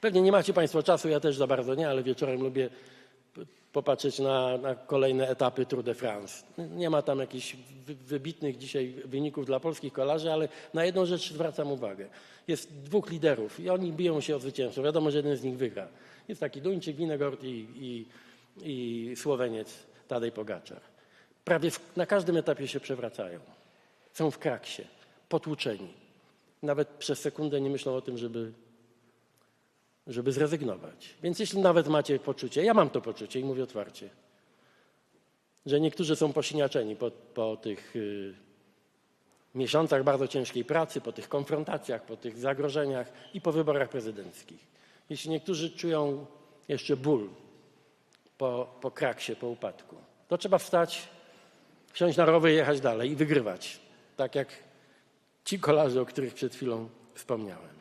Pewnie nie macie Państwo czasu, ja też za bardzo nie, ale wieczorem lubię popatrzeć na, na kolejne etapy Tour de France. Nie ma tam jakichś wy- wybitnych dzisiaj wyników dla polskich kolarzy, ale na jedną rzecz zwracam uwagę. Jest dwóch liderów i oni biją się o zwycięstwo. Wiadomo, że jeden z nich wygra. Jest taki Duńczyk, Winegord i, i, i Słoweniec Tadej Pogaczar. Prawie w, na każdym etapie się przewracają. Są w kraksie, potłuczeni. Nawet przez sekundę nie myślą o tym, żeby żeby zrezygnować. Więc jeśli nawet macie poczucie, ja mam to poczucie i mówię otwarcie, że niektórzy są posiniaczeni po, po tych y, miesiącach bardzo ciężkiej pracy, po tych konfrontacjach, po tych zagrożeniach i po wyborach prezydenckich. Jeśli niektórzy czują jeszcze ból po, po kraksie, po upadku, to trzeba wstać, wsiąść na rower i jechać dalej i wygrywać. Tak jak ci kolarze, o których przed chwilą wspomniałem.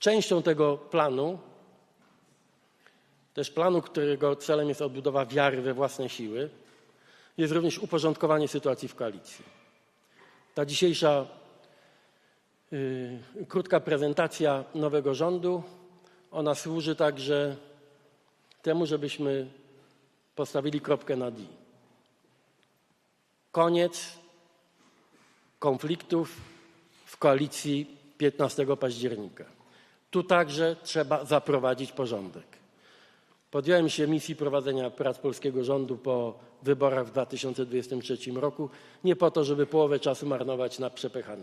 Częścią tego planu, też planu, którego celem jest odbudowa wiary we własne siły, jest również uporządkowanie sytuacji w koalicji. Ta dzisiejsza y, krótka prezentacja nowego rządu, ona służy także temu, żebyśmy postawili kropkę na D. Koniec konfliktów w koalicji 15 października. Tu także trzeba zaprowadzić porządek. Podjąłem się misji prowadzenia prac polskiego rządu po wyborach w 2023 roku, nie po to, żeby połowę czasu marnować na przepychanki.